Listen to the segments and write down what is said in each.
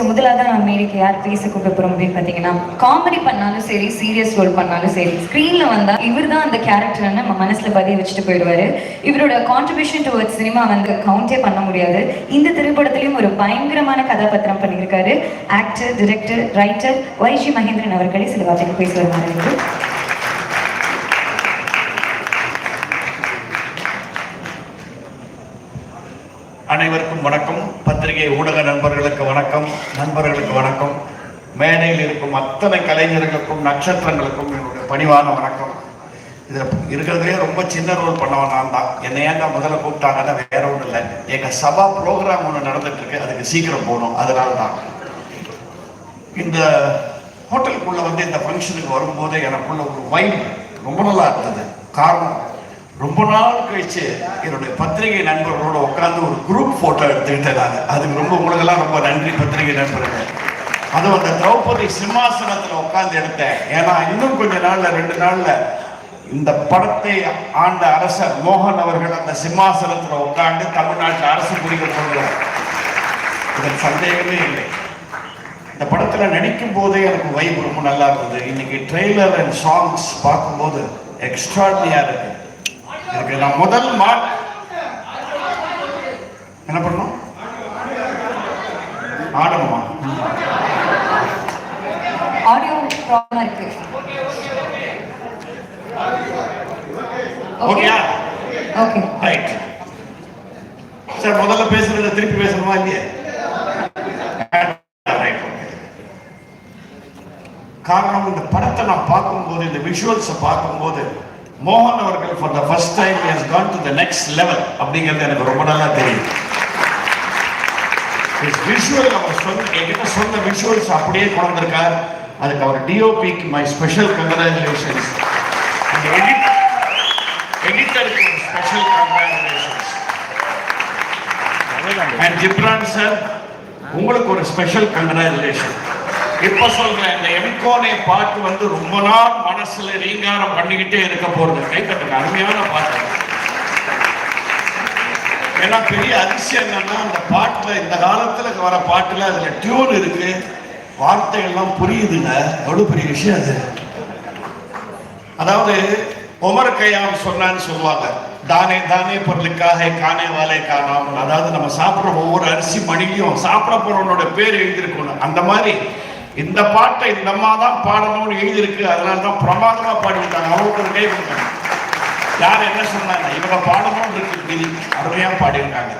So முதலாக நான் மேடைக்கு யார் பேச கூப்பிட போகிறோம் அப்படின்னு பார்த்தீங்கன்னா காமெடி பண்ணாலும் சரி சீரியஸ் ரோல் பண்ணாலும் சரி ஸ்க்ரீனில் வந்தால் இவர் தான் அந்த கேரக்டர்னு நம்ம மனசில் பதிய வச்சுட்டு போயிடுவாரு. இவரோட கான்ட்ரிபியூஷன் டுவர்ட்ஸ் சினிமா வந்து கவுண்டே பண்ண முடியாது. இந்த திரைப்படத்திலையும் ஒரு பயங்கரமான கதாபாத்திரம் பண்ணியிருக்காரு. Actor director writer Y G Mahendran அவர்களை சில வார்த்தைகள் பேச வருமாறு அனைவருக்கும் வணக்கம். பத்திரிகை ஊடக நண்பர்களுக்கு வணக்கம். நண்பர்களுக்கு வணக்கம். மேடையில் இருக்கும் அத்தனை கலைஞர்களுக்கும் நட்சத்திரங்களுக்கும் என்னுடைய பணிவான வணக்கம். இதில் இருக்கிறதுலே ரொம்ப சின்ன ரோல் பண்ணவன் நான் தான். என்னை ஏன்டா முதல்ல கூப்பிட்டாங்கன்னா வேற ஒன்றும் இல்லை. எங்கள் சபா ப்ரோக்ராம் ஒன்று நடந்துட்டு இருக்கு அதுக்கு சீக்கிரம் போகணும். அதனால தான். இந்த ஹோட்டலுக்குள்ள வந்து இந்த ஃபங்க்ஷனுக்கு வரும்போது எனக்குள்ள ஒரு வைப் ரொம்ப நல்லா இருந்தது. காரணம் ரொம்ப நாள் கழிச்சு என்னுடைய பத்திரிகை நண்பர்களோட உட்காந்து ஒரு குரூப் போட்டோ எடுத்துக்கிட்டேன் நான். அதுக்கு ரொம்ப உங்களுக்கெல்லாம் ரொம்ப நன்றி பத்திரிகை நண்பர்கள். அதுவும் அந்த திரௌபதி சிம்மாசனத்துல உட்காந்து எடுத்தேன். ஏன்னா இன்னும் கொஞ்ச நாள்ல ரெண்டு நாள்ல இந்த படத்தை ஆண்ட அரசர் மோகன் அவர்கள் அந்த சிம்மாசனத்துல உட்காந்து தமிழ்நாட்டில் அரசு புரிக்க போகிறார். சந்தேகமே இல்லை. இந்த படத்துல நடிக்கும் போதே எனக்கு வைப் ரொம்ப நல்லா இருந்தது. இன்னைக்கு ட்ரெய்லர் அண்ட் சாங்ஸ் பார்க்கும்போது எக்ஸ்ட்ராடினியா இருக்கு. எனக்கு நான் முதல் மார்க் என்ன பண்ணணும்? ஆடணுமா? ஆடியோ ப்ராப்ளம் இருக்கு. ஓகேயா ஓகே ரைட் சார் முதல்ல பேசுறத திருப்பி பேசணுமா இல்லையா. காரணம் இந்த படத்தை நான் பார்க்கும்போது இந்த விஷுவல்ஸை பார்க்கும்போது மோகன் அவர்கள் for the first time has gone to the next level அப்படிங்கிறது எனக்கு ரொம்ப நல்லா தெரியும். விஷுவல் அவர் சொன்ன என்கிட்ட சொன்ன விஷுவல்ஸ் அப்படியே கொண்டிருக்கார். அதுக்கு அவர் டிஓபிக்கு மை ஸ்பெஷல் கங்க்ராச்சுலேஷன்ஸ் எடிட் எடிட்டருக்கு ஒரு special congratulations and Ghibran sir உங்களுக்கு ஒரு ஸ்பெஷல் கங்க்ராச்சுலேஷன் இப்ப சொல்றேன் இந்த எம்கோனை பாட்டு வந்து ரொம்ப நாள் மனசுல ரீங்காரம் பண்ணிக்கிட்டே இருக்க போறது. கை தட்டுங்க அருமையான பாட்டு. ஏன்னா பெரிய அதிசயம் என்னன்னா அந்த பாட்டுல இந்த காலத்துல வர பாட்டுல அதுல டியூன் இருக்கு. வார்த்தைகள்லாம் புரியுதுங்க. எவ்வளவு பெரிய விஷயம் அது. அதாவது உமர் கையாம் சொன்னான்னு சொல்லுவாங்க. தானே தானே பொருளுக்காக காணே வாலே காணாமல் அதாவது நம்ம சாப்பிட்ற ஒவ்வொரு அரிசி மணிக்கும் சாப்பிட போறவனோட பேர் எழுதியிருக்கணும். அந்த மாதிரி இந்த பாட்டை இந்த அம்மா தான் பாடணும்னு எழுதியிருக்கு அதனால தான் பிரமாதமா பாடிவிட்டாங்க. அவங்களுக்கு ஒரு கை கொடுத்தாங்க. யார் என்ன சொன்னாங்க? இவங்க பாடணும்னு இருக்கு விதி அருமையா பாடியிருக்காங்க.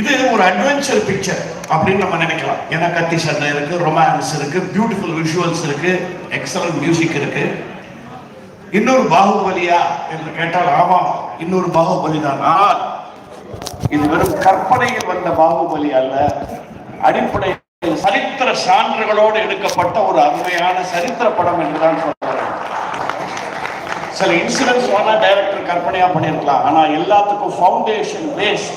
இது ஒரு அட்வென்ச்சர் பிக்சர் அப்படின்னு நம்ம நினைக்கலாம். ஏன்னா கத்தி சண்டை இருக்கு ரொமான்ஸ் இருக்கு பியூட்டிஃபுல் விஷுவல்ஸ் இருக்கு எக்ஸலன்ட் மியூசிக் இருக்கு. இன்னொரு பாகுபலியா என்று கேட்டால் ஆமாம் இன்னொரு பாகுபலி தான். ஆனால் இது வெறும் கற்பனையில் வந்த பாகுபலி அல்ல அடிப்படை சரித்திர சான்றுகளோடு எடுக்கப்பட்ட ஒரு அருமையான சரித்திர படம் என்றுதான் சொல்றேன். சில இன்சிடென்ட்ஸ் வேணா டைரக்டர் கற்பனையா பண்ணியிருக்கலாம். ஆனா எல்லாத்துக்கும் ஃபவுண்டேஷன் பேஸ்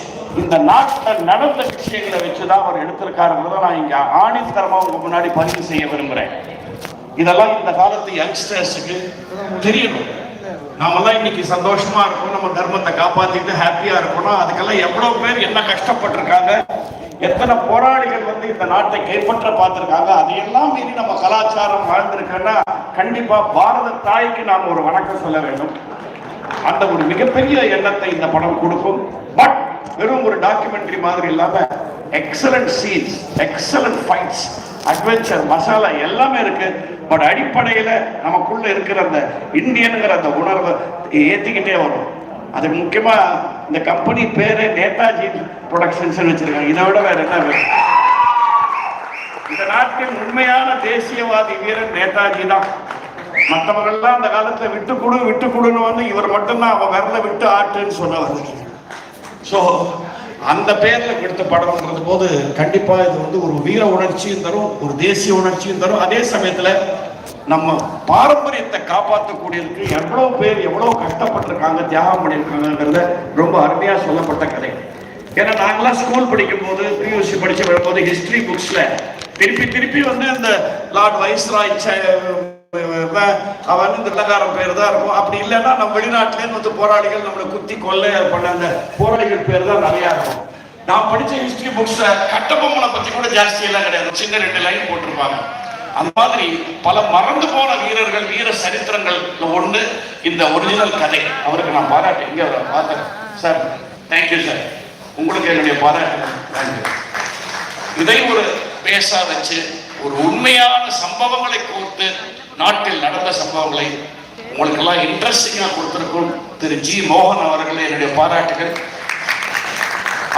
இந்த நாட்டில் நடந்த விஷயங்களை வச்சுதான் அவர் எடுத்திருக்காருங்கிறத நான் இங்க ஆணித்தரமா உங்க முன்னாடி பதிவு செய்ய விரும்புறேன். இதெல்லாம் இந்த காலத்து யங்ஸ்டர்ஸுக்கு தெரியணும். நாமெல்லாம் இன்னைக்கு சந்தோஷமா இருக்கோம். நம்ம தர்மத்தை காப்பாத்திட்டு ஹாப்பியா இருக்கணும் அதுக்கெல்லாம் எவ்வளவு பேர் என்ன கஷ்டப்பட்டிருக்காங்க? எத்தனை போராளிகள் வந்து இந்த நாட்டை கைப்பற்ற பார்த்திருக்காங்க? அதையெல்லாம் மீறி நம்ம கலாச்சாரம் வாழ்ந்திருக்கோன்னா கண்டிப்பா பாரத தாய்க்கு நாம் ஒரு வணக்கம் சொல்ல வேண்டும். அந்த ஒரு மிகப்பெரிய எண்ணத்தை இந்த படம் கொடுக்கும். பட் வெறும் ஒரு டாக்குமெண்ட்ரி மாதிரி இல்லாம excellent scenes excellent fights adventure masala எல்லாமே இருக்கு. பட் அடிப்படையில நமக்குள்ள இருக்கிற அந்த இந்தியனுங்கிற அந்த உணர்வை ஏத்திக்கிட்டே வரும். அது முக்கியமா இந்த கம்பெனி பேரு நேதாஜி ப்ரொடக்ஷன்ஸ் வச்சிருக்காங்க. இதை விட வேற என்ன வேணும்? இந்த நாட்டின் உண்மையான தேசியவாதி வீரன் நேதாஜி தான். மற்றவர்கள்லாம் அந்த காலத்துல விட்டு கொடு விட்டு கொடுன்னு வந்து இவர் மட்டும்தான் அவன் விரல விட்டு ஆட்டுன்னு சொன்னவர். ஸோ அந்த பேர்ல எடுத்த படம்ன்றது போது கண்டிப்பா இது வந்து ஒரு வீர உணர்ச்சியும் தரும் ஒரு தேசிய உணர்ச்சியும் தரும். அதே சமயத்துல நம்ம பாரம்பரியத்தை காப்பாற்றக்கூடியதுக்கு எவ்வளவு பேர் எவ்வளவு கஷ்டப்பட்டிருக்காங்க தியாகம் பண்ணியிருக்காங்கிறத ரொம்ப அருமையா சொல்லப்பட்ட கதை. ஏன்னா நாங்களாம் ஸ்கூல் படிக்கும் போது பியூசி படிச்சு வரும்போது ஹிஸ்டரி புக்ஸ்ல திருப்பி திருப்பி வந்து இந்த லார்ட் வைஸ்ராய் அவன் இந்த வெள்ளக்காரன் பேர் தான் இருக்கும். அப்படி இல்லைன்னா நம்ம வெளிநாட்டிலேருந்து வந்து போராளிகள் நம்மளை குத்தி கொல்ல பண்ண அந்த போராளிகள் பேர் தான் நிறையா இருக்கும். நான் படித்த ஹிஸ்டரி புக்ஸை கட்டபொம்மனை பற்றி கூட ஜாஸ்தியெல்லாம் கிடையாது. சின்ன ரெண்டு லைன் போட்டிருப்பாங்க. அந்த மாதிரி பல மறந்து போன வீரர்கள் வீர சரித்திரங்கள் ஒண்ணு இந்த ஒரிஜினல் கதை. அவருக்கு நான் பாராட்டு. இங்க அவரை பார்த்தேன். சார் தேங்க்யூ சார் உங்களுக்கு என்னுடைய பாராட்டு தேங்க்யூ இதை ஒரு பேசா வச்சு ஒரு உண்மையான சம்பவங்களை கோர்த்து நாட்டில் நடந்த சம்பவங்களை உங்களுக்கெல்லாம் இன்ட்ரெஸ்டிங்கா கொடுத்திருக்கும் திரு ஜி மோகன் அவர்களே என்னுடைய பாராட்டுகள்.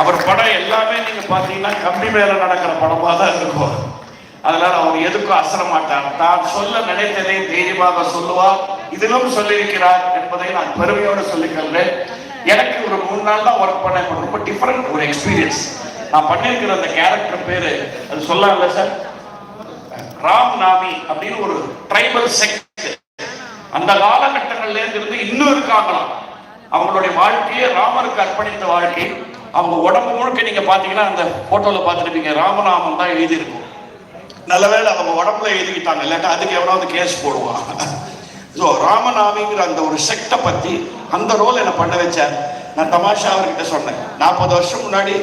அவர் படம் எல்லாமே நீங்க பாத்தீங்கன்னா கம்பி மேல நடக்கிற படமா தான் இருக்கும். அதனால அவர் எதுக்கும் அசர மாட்டார் தான் சொல்ல நினைத்ததை தைரியமாக சொல்லுவார் இதிலும் சொல்லியிருக்கிறார் என்பதை நான் பெருமையோடு சொல்லிக்கிறேன் எனக்கு ஒரு மூணு நாள் தான் ஒர்க் பண்ண ரொம்ப டிஃபரெண்ட் ஒரு எக்ஸ்பீரியன்ஸ் நான் பண்ணியிருக்கிற அந்த கேரக்டர் பேரு அது சொல்லல சார் ராம் நாமி அப்படின்னு ஒரு ட்ரைபல் செக்ட் அந்த காலகட்டங்கள்ல இருந்து இன்னும் இருக்காங்களாம். அவங்களுடைய வாழ்க்கையை ராமருக்கு அர்ப்பணித்த வாழ்க்கை. அவங்க உடம்பு முழுக்க நீங்க பாத்தீங்கன்னா அந்த போட்டோல பார்த்துருப்பீங்க. ராமநாமம் தான் எழுதியிருக்கும். நல்லவேளை அவங்க உடம்புல எழுதிக்கிட்டாங்க இல்லாட்டா அதுக்கு எவனாவது கேஸ் போடுவான். ஸோ ராமநாமிங்கிற அந்த ஒரு செக்டை பற்றி அந்த ரோல் என்ன பண்ண வச்சேன் நான் தமாஷா அவர்கிட்ட சொன்னேன். நாற்பது வருஷம் முன்னாடி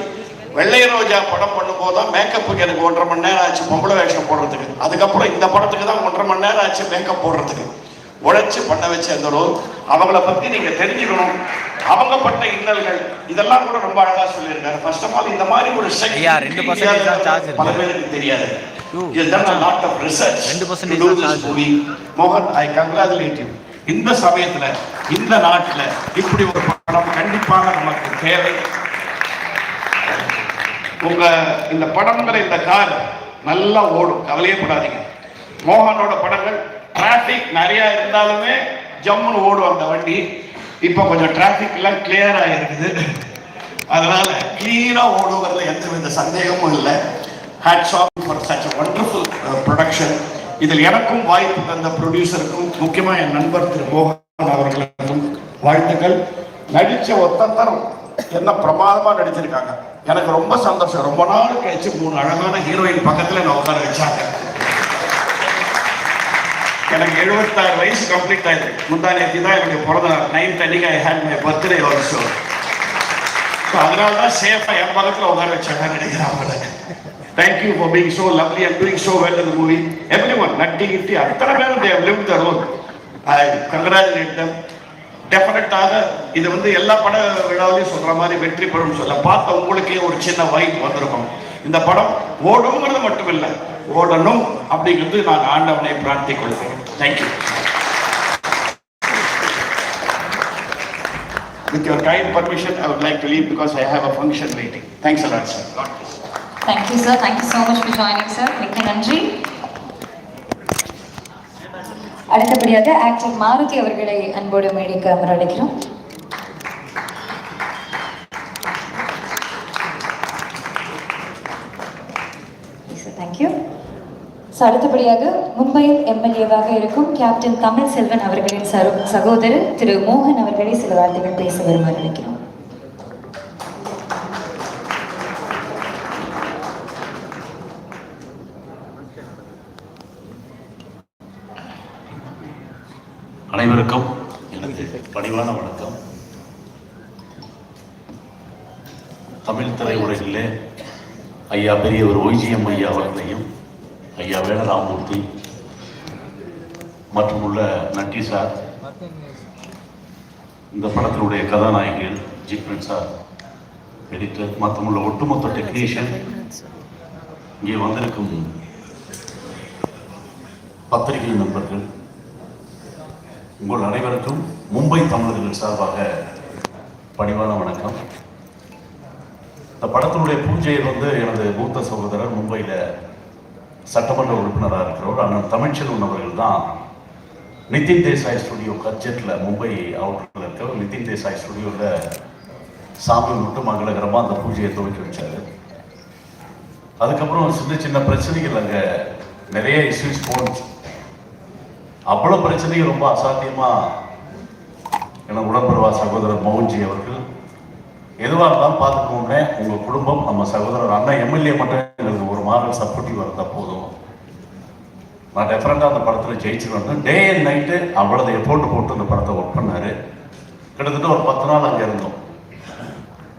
வெள்ளை ரோஜா படம் பண்ணும்போது தான் மேக்கப்புக்கு எனக்கு ஒன்றரை மணி நேரம் ஆச்சு பொம்பளை வேஷம் போடுறதுக்கு. அதுக்கப்புறம் இந்த படத்துக்கு தான் ஒன்றரை மணி நேரம் ஆச்சு மேக்கப் போடுறதுக்கு. உழைச்சு பண்ண வச்ச அந்த ரோல் அவங்கள பத்தி நீங்க தெரிஞ்சுக்கணும் அவங்க பட்ட இன்னல்கள் இதெல்லாம் கூட ரொம்ப அழகா சொல்லியிருக்காரு ஃபர்ஸ்ட் ஆஃப் ஆல் இந்த மாதிரி ஒரு செக்ட் ஐயா, 2% தான் charge இருக்கு. பல பேருக்கு தெரியாது யூ. இதுதான் a lot of research 2% to do தான் this charge. movie. மோகன் ஐ கங்க்ராச்சுலேட் யூ இந்த சமயத்துல இந்த நாட்டுல இப்படி ஒரு படம் கண்டிப்பாக நமக்கு தேவை உங்க இந்த படம்ங்கிற இந்த கார் நல்லா ஓடும் கவலையே படாதீங்க மோகனோட படங்கள் டிராபிக் நிறைய இருந்தாலுமே ஜம்முன்னு ஓடும் அந்த வண்டி. இப்போ கொஞ்சம் டிராபிக் எல்லாம் கிளியர் ஆயிருக்குது. அதனால கிளீனா ஓடுவதில் எந்த வித சந்தேகமும் இல்லை. Hats off for such wonderful production இதில் எனக்கும் வாய்ப்பு தந்த ப்ரொடியூசருக்கும் முக்கியமாக என் நண்பர் திரு மோகன் அவர்களுக்கும் வாழ்த்துக்கள். நடித்த ஒத்தந்தரம் என்ன பிரமாதமாக நடிச்சிருக்காங்க. எனக்கு ரொம்ப சந்தோஷம். ரொம்ப நாள் கழிச்சு மூணு அழகான ஹீரோயின் பக்கத்தில் நான் உட்கார வச்சாங்க. எனக்கு எழுபத்தாறு வயசு கம்ப்ளீட் ஆயிடுது முந்தா நேற்று தான் என்னுடைய பிறந்த நைன்த் அன்னைக்கு I hate my birthday also so அதனால தான் சேஃபாக என் பக்கத்தில் உட்கார வச்சாங்க நினைக்கிறேன் அவங்கள. Thank you for being so lovely and doing so well இந்த movie every one Natty Kitty அத்தனை பேரும் they've live the role I congratulate them டெஃபினட்டாக இது வந்து எல்லா பட விழாவிலையும் சொல்ற மாதிரி வெற்றி பெறும் சொல்ல பார்த்த உங்களுக்கே ஒரு சின்ன வைப் வந்திருக்கும். இந்த படம் ஓடுங்கிறது மட்டும் இல்லை ஓடணும் அப்படிங்கிறது நான் ஆண்டவனை பிரார்த்திக் கொள்கிறேன். Thank you With your kind permission, I would like to leave because I have a function waiting. Thanks a lot, sir. God bless. Thank you sir thank you so much for joining sir மிக்க நன்றி அடுத்தபடியாக actor Maruti அவர்களை அன்போடு மேடைக்கு அமர அழைக்கிறோம் thank you so அடுத்தபடியாக மும்பையில் எம்எல்ஏவாக இருக்கும் கேப்டன் தமிழ் செல்வன் அவர்களின் சரு- சகோதரர் திரு மோகன் அவர்களை சில வார்த்தைகள் பேச வருமாறு நினைக்கிறோம் அனைவருக்கும் எனது பணிவான வணக்கம். தமிழ் திரையுலகிலே ஐயா பெரியவர் ஒய்ஜிஎம் ஐயா அவர்களையும் ஐயா வேலராமூர்த்தி மற்றும் உள்ள நட்டி சார் இந்த படத்தினுடைய கதாநாயகிகள் ஜிப்ரன் சார் எடிட்டர் மற்றும் உள்ள ஒட்டுமொத்த டெக்னீஷியன் இங்கே வந்திருக்கும் பத்திரிகை நண்பர்கள் உங்கள் அனைவருக்கும் மும்பை தமிழர்கள் சார்பாக பணிவான வணக்கம். இந்த படத்தினுடைய பூஜையில் வந்து எனது மூத்த சகோதரர் மும்பையில் சட்டமன்ற உறுப்பினராக இருக்கிறவர் அண்ணன் தமிழ்ச்செல்வன் அவர்கள் தான் நிதின் தேசாய் ஸ்டுடியோ கட்ஜெட்டில் மும்பை அவுட்டரில் இருக்கிறவர் நிதின் தேசாய் ஸ்டுடியோவில் சாமி மட்டும் மங்களகரமாக அந்த பூஜையை துவக்கி வச்சார். அதுக்கப்புறம் சின்ன சின்ன பிரச்சனைகள் அங்கே நிறைய இஷ்யூஸ் போனுச்சு அவ்வளோ பிரச்சனைகள் ரொம்ப அசாத்தியமாக என உடன்படுவா சகோதரர் மௌன்ஜி அவர்கள் எதுவாக இருந்தாலும் பார்த்துக்கோங்க உங்கள் குடும்பம் நம்ம சகோதரர் அண்ணா எம்எல்ஏ மட்டும் எங்களுக்கு ஒரு மாதம் சப்போர்ட்டிவ் இருந்தால் போதும். நான் டெஃபரெண்டாக அந்த படத்தில் ஜெயிச்சு வந்தேன். டே அண்ட் நைட்டு அவ்வளோதைய எஃபோர்ட் போட்டு அந்த படத்தை ஒர்க் பண்ணார். கிட்டத்தட்ட ஒரு பத்து நாள் அங்கே இருந்தோம்.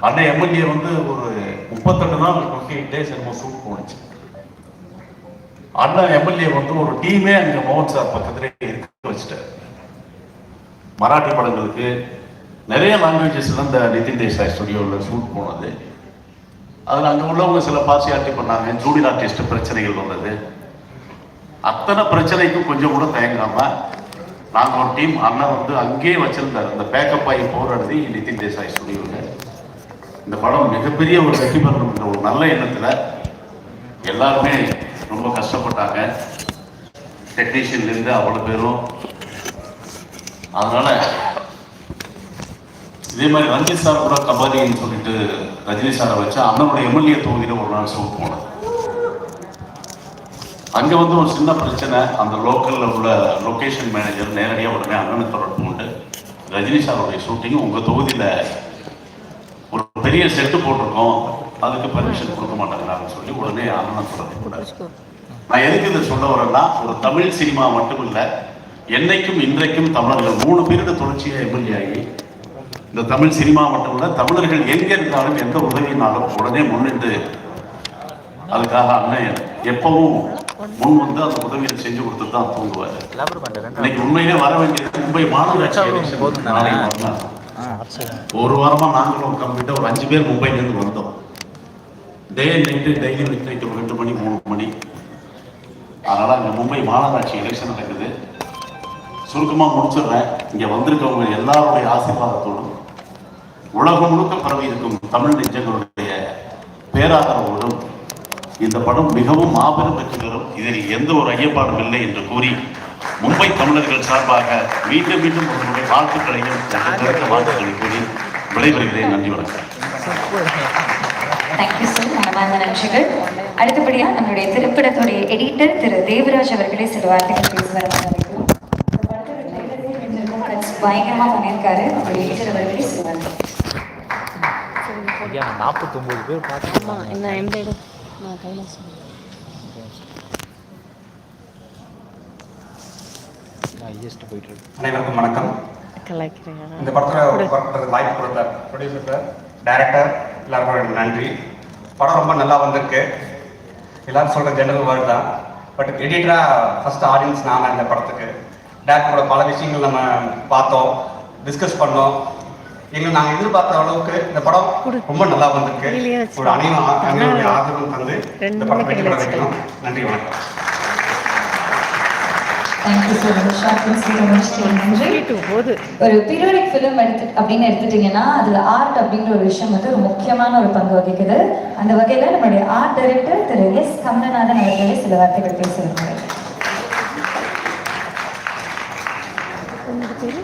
அண்ணன் எம்எல்ஏ வந்து ஒரு முப்பத்தெட்டு நாள் டுவெண்ட்டி எயிட் டேஸ் என்னமோ ஷூட் போணுச்சு அண்ணன் எம்எல்ஏ வந்து ஒரு டீமே அங்கே மோகன் சார் பக்கத்துலேயே இருக்க வச்சுட்டார். மராட்டி படங்களுக்கு நிறைய லாங்குவேஜஸ்ல இந்த நிதின் தேசாய் ஸ்டுடியோவில் ஷூட் போனது. அதில் அங்கே உள்ளவங்க சில பார்சியாலிட்டி பண்ணாங்க. ஜூனியர் ஆர்டிஸ்ட் பிரச்சனைகள் வந்தது. அத்தனை பிரச்சனைக்கும் கொஞ்சம் கூட தயங்காம நாங்கள் ஒரு டீம் அண்ணன் வந்து அங்கேயே வச்சிருந்தார். இந்த பேக்கப் ஆகி போராடுது நிதின் தேசாய் ஸ்டுடியோவில் இந்த படம் மிகப்பெரிய ஒரு வெற்றி பெறணுன்ற ஒரு நல்ல எண்ணத்தில் எல்லாருமே ரொம்ப கஷ்டப்பட்டாங்க. டெக்னீஷியன்லேருந்து அவ்வளோ பேரும். அதனால இதே மாதிரி ரஞ்சித் சார் கூட கபாடின்னு சொல்லிட்டு ரஜினி சாரை வச்சு அண்ணனுடைய எம்எல்ஏ தொகுதியில் ஒரு நாள் ஷூட் போனது. அங்கே வந்து ஒரு சின்ன பிரச்சனை. அந்த லோக்கலில் உள்ள லொகேஷன் மேனேஜர் நேரடியாக உடனே அண்ணனை தொடர்பு உண்டு. ரஜினி சாருடைய ஷூட்டிங் உங்கள் தொகுதியில் ஒரு பெரிய செட்டு போட்டிருக்கோம். அதுக்கு பர்மிஷன் கொடுக்க மாட்டேங்கிறாங்கன்னு சொல்லி உடனே அண்ணனை தொடர்பு கூட நான் எதுக்கு இதை சொல்ல வரேன்னா ஒரு தமிழ் சினிமா மட்டும் இல்லை என்னைக்கும் இன்றைக்கும் தமிழர்கள் மூணு பீரியடு தொடர்ச்சியாக எம்எல்ஏ ஆகி இந்த தமிழ் சினிமா மட்டும் இல்லை தமிழர்கள் எங்கே இருந்தாலும் எந்த உதவினாலும் உடனே முன்னின்று அதுக்காக அண்ணன் எப்பவும் முன் வந்து அந்த உதவியை செஞ்சு கொடுத்துட்டு தான் தூங்குவார். இன்னைக்கு உண்மையிலே வர வேண்டியது மும்பை மாநகராட்சி. ஒரு வாரமா நாங்களும் கம்ப்ளீட்டா ஒரு அஞ்சு பேர் மும்பைல இருந்து வந்தோம் day night daily midnight ஒரு ரெண்டு மணி மூணு மணி. அதனால அங்க மும்பை மாநகராட்சி எலெக்ஷன் நடக்குது. சுருக்கமா முடிச்சிடுறேன். இங்க வந்திருக்கவங்க எல்லாருடைய ஆசீர்வாதத்தோடும் உலகம் முழுக்க பரவி இருக்கும் தமிழ் நெஞ்சங்களுடைய பேராதரவோடும் இந்த படம் மிகவும் மாபெரும் வெற்றி பெறும். இதில் எந்த ஒரு ஐயப்பாடும் இல்லை என்று கூறி மும்பை தமிழர்கள் சார்பாக மீண்டும் மீண்டும் உங்களுடைய வாழ்த்துக்களையும் நன்றி வாழ்த்துக்களை கூறி விடைபெறுகிறேன். நன்றி வணக்கம். தேங்க்யூ சார் மனமார்ந்த நன்றிகள் அடுத்தபடியா நம்மளுடைய திரைப்படத்துடைய எடிட்டர் திரு தேவராஜ் அவர்களே சில வார்த்தைகள் பேசுவார். இந்த படத்தோட trailer ஏ கொஞ்சம் cuts பயங்கரமா பண்ணியிருக்காரு. அவருடைய எடிட்டர் அவர்களே சொல்லுவாங்க ஐயா நாற்பத்தொம்போது பேர் பார்த்து அம்மா என்ன நான் கைலாசம் நான் இருக்கு அனைவருக்கும் வணக்கம். கலாய்க்கிறேன் இந்த படத்தில் ஒர்க் பண்ணுறதுக்கு வாய்ப்பு கொடுத்த ப்ரொடியூசர் சார் டைரக்டர் எல்லாருக்கும் நன்றி. படம் ரொம்ப நல்லா வந்திருக்கு. எல்லாரும் சொல்கிற ஜெனரல் வேர்டு தான். பட் எடிட்டராக ஃபர்ஸ்ட் ஆடியன்ஸ் நான் இந்த படத்துக்கு. டேரக்டரோட பல விஷயங்கள் நம்ம பார்த்தோம் டிஸ்கஸ் பண்ணோம். எங்களுக்கு நாங்கள் எதிர்பார்த்த அளவுக்கு இந்த படம் ரொம்ப நல்லா வந்திருக்கு. ஒரு அனைவரும் அனைவருடைய ஆதரவும் தந்து இந்த படம் வெற்றி. வைக்கணும். நன்றி வணக்கம். ஒரு பீரியாடிக் ஃபிலிம் எடுத்து அப்படின்னு எடுத்துட்டீங்கன்னா அதுல ஆர்ட் அப்படிங்கிற ஒரு விஷயம் வந்து ஒரு முக்கியமான ஒரு பங்கு வகிக்குது. அந்த வகையில நம்மளுடைய ஆர்ட் டைரக்டர் திரு எஸ் கமலநாதன் அவர்களே சில வார்த்தைகள் உங்களுக்கு பெரிய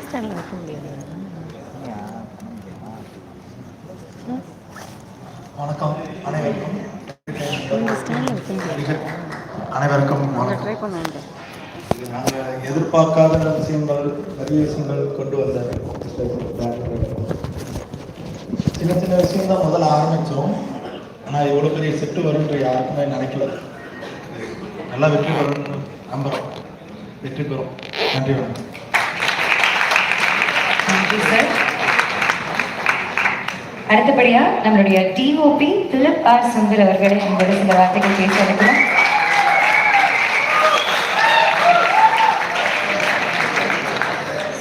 வணக்கம் அனைவருக்கும். அனைவருக்கும் வணக்கம். நாங்கள் எதிர்பார்க்காத விஷயங்கள் நிறைய விஷயங்கள் கொண்டு வந்தார் சின்ன சின்ன விஷயம் தான் முதல்ல ஆரம்பித்தோம் ஆனால் இவ்வளோ பெரிய செட்டு வரும்ன்ற யாருக்குமே நினைக்கல. நல்லா வெற்றி பெறும் நம்புகிறோம் வெற்றி பெறும். நன்றி வணக்கம். அடுத்தபடியா நம்மளுடைய டிஓபி பிலிப் ஆர் சுந்தர் அவர்களை நம்மளோட சில வார்த்தைகள் பேச அழைக்கிறோம்.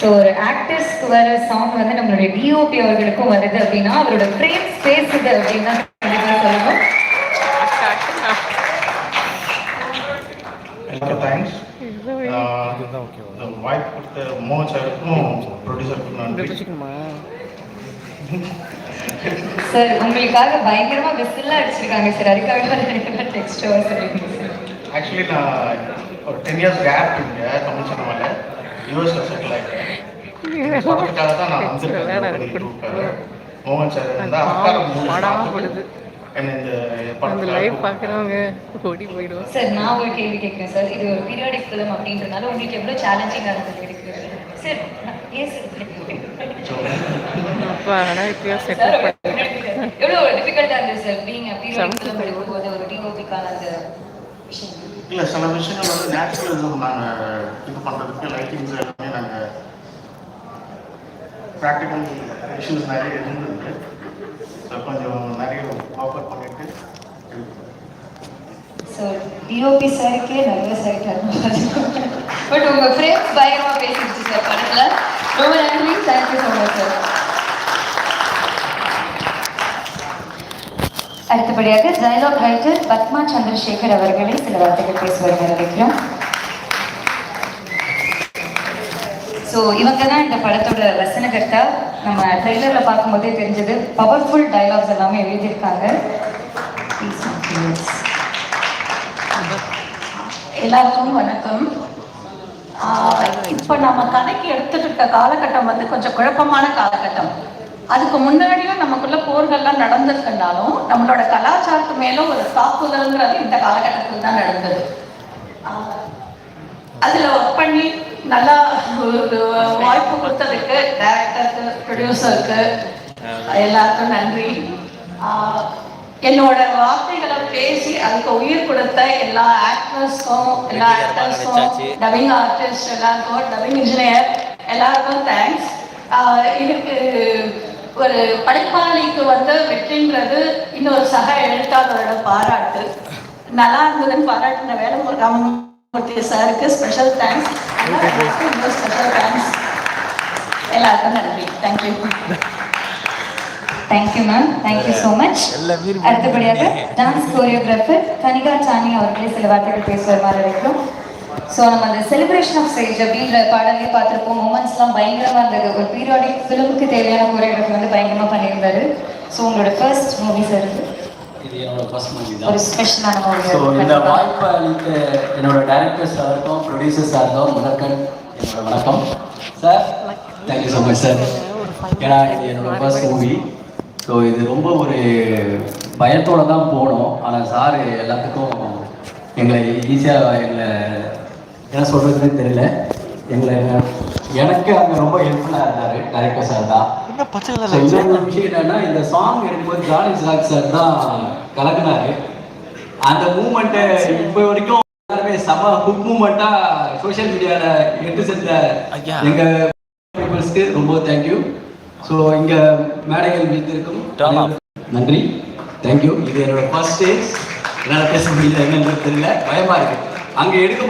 ஸோ ஒரு ஆக்டர்ஸ்க்கு வர சவுண்ட் வந்து நம்மளுடைய டிஓபி அவர்களுக்கும் வருது அப்படின்னா அவரோட ஃப்ரேம்ஸ் பேசுது அப்படின்னு சொல்லணும். எல்லாருக்கும் தேங்க்ஸ் வாய்ப்பு கொடுத்த சாருக்கும் ப்ரொடியூசருக்கும் நன்றி. சார் உங்களுக்காக பயங்கரமா விசில்லாம் அடிச்சிருக்காங்க சார். அதுக்காக டெக்ஸ்டோ ஆக்சுவலி நான் ஒரு டென் இயர்ஸ் கேப் இங்கே தமிழ் சினிமாவில் யூஎஸ்ல செட்டில் ஆகிட்டேன் படத்துக்காக தான் நான் வந்திருக்கேன். மோகன் சார் மூணு படாமப்படுது என்ன இந்த அந்த லைவ் படத்தில் பார்க்குறவங்க ஓடி போயிடுவோம் சார் நான் ஒரு கேள்வி கேட்குறேன் சார். இது ஒரு பீரியாடிக் ஃபிலிம் அப்படின்றதுனால உங்களுக்கு எவ்வளோ சேலஞ்சிங்காக இருந்தது சார் ஏன் அப்பா ஆனால் இப்போயா சார் செட்டில் எவ்வளோ டிஃபிகல்ட்டாக இருந்தது சார்? பீங் பீரியாடிக் ஃபிலிம் எடுக்கும்போது ஒரு டிஓபிக்கான அந்த விஷயம் இல்லை சில விஷயங்கள் வந்து நேச்சுரலிசம் நாங்கள் இது பண்ணுறதுக்கு லைட்டிங்ஸ் எல்லாமே நாங்கள் ப்ராக்டிக்கல் இஷ்யூஸ் நிறைய இருந்தது. ஸோ கொஞ்சம் நிறைய ஆஃபர் பண்ணிட்டு ஸோ டிஓபி சாருக்கே நர்வஸ் ஆகிட்டாரு பட் உங்கள் ஃப்ரெண்ட்ஸ் பயங்கரமாக பேசிடுச்சு சார். படத்தில். ரொம்ப நன்றி. Thank you so much sir அடுத்தபடியாக டயலாக் ரைட்டர் பத்மா சந்திரசேகர் அவர்களை சில வார்த்தைகள் பேசுவார் வரவேற்கிறோம் ஸோ இவங்க தான் இந்த படத்தோட வசனகர்த்தா நம்ம ட்ரெய்லரில் பார்க்கும்போதே தெரிஞ்சது பவர்ஃபுல் டைலாக்ஸ் எல்லாமே எழுதியிருக்காங்க. எல்லாருக்கும் வணக்கம். இப்போ நம்ம கணக்கு எடுத்துட்டு இருக்க காலகட்டம் வந்து கொஞ்சம் குழப்பமான காலகட்டம். அதுக்கு முன்னாடியும் நமக்குள்ள போர்கள்லாம் நடந்திருக்கனாலும் நம்மளோட கலாச்சாரத்து மேல ஒரு தாக்குதல்ங்கிறது இந்த காலகட்டத்தில் தான் நடந்தது. அதுல ஒர்க் பண்ணி நல்லா ஒரு வாய்ப்பு கொடுத்ததுக்கு டைரக்டருக்கு ப்ரொடியூசருக்கு எல்லாருக்கும் நன்றி. என்னோட வார்த்தைகளை பேசி அதுக்கு உயிர் கொடுத்த எல்லா ஆக்டர்ஸ்க்கும் எல்லா ஆக்டர்ஸ்க்கும் டப்பிங் ஆர்டிஸ்ட் எல்லாருக்கும் டப்பிங் இன்ஜினியர் எல்லாருக்கும் தேங்க்ஸ் இதுக்கு ஒரு படைப்பாளிக்கு வந்து வெற்றின்றது இன்னொரு சக எழுத்தாளரோட பாராட்டு. நல்லா இருந்ததுன்னு பாராட்டின வேலை ராமமூர்த்தி சாருக்கு ஸ்பெஷல் தேங்க்ஸ் ஸ்பெஷல் தேங்க்ஸ் எல்லாருக்கும் நன்றி. Thank you thank you ma'am thank you so much அடுத்தபடியாக டான்ஸ் கோரியோகிராஃபர் கனிகா சானி அவர்களே சில வார்த்தைகள் பேசுவார் மாதிரி இருக்கிறோம் ஸோ நம்ம அந்த செலிப்ரேஷன் ஆஃப் ஸ்டேஜ் அப்படின்ற பாடலே பார்த்துருப்போம். மூமெண்ட்ஸ்லாம் பயங்கரமாக இருந்தது. ஒரு பீரியாடிக் ஃபிலிமுக்கு தேவையான கோரியோகிராஃபி வந்து பயங்கரமாக பண்ணியிருந்தாரு. ஸோ உங்களோட ஃபர்ஸ்ட் மூவி சார் இது. என்னோட ஃபர்ஸ்ட் மூவி ஒரு தான் ஸ்பெஷலான ஸோ இந்த மூவி வாய்ப்பை அளித்த என்னோட டைரக்டர் சாருக்கும் ப்ரொடியூசர் சாருக்கும் முதற்கண் என்னோட வணக்கம். Sir thank you so much sir ஏன்னா இது என்னோட ஃபர்ஸ்ட் மூவி ஸோ இது ரொம்ப ஒரு பயத்தோட தான் போனோம். ஆனால் சார் எல்லாத்துக்கும் எங்களை ஈஸியாக எங்களை என்ன சொல்கிறதுன்னு தெரியல. எங்களை எனக்கு அங்கே ரொம்ப ஹெல்ப்ஃபுல்லாக இருந்தார் டைரக்டர் சார் தான். இன்னொரு விஷயம் என்னன்னா இந்த சாங் எடுக்கும்போது ஜானி சாக் சார் தான் கலக்குனாரு. அந்த மூமெண்ட்டை இப்போ வரைக்கும் எல்லாருமே செம ஹுக் மூமெண்ட்டா சோஷியல் மீடியால எடுத்து சென்ற எங்க பீப்புள்ஸ்க்கு ரொம்ப தேங்க்யூ ஸோ இங்க மேடைகள் மீட்டிருக்கும் நன்றி. தேங்க்யூ இது என்னோட ஃபர்ஸ்ட் ஸ்டேஜ் என்னால் பேச முடியல என்னன்றது தெரியல. பயமா இருக்கு. அங்க எடுக்க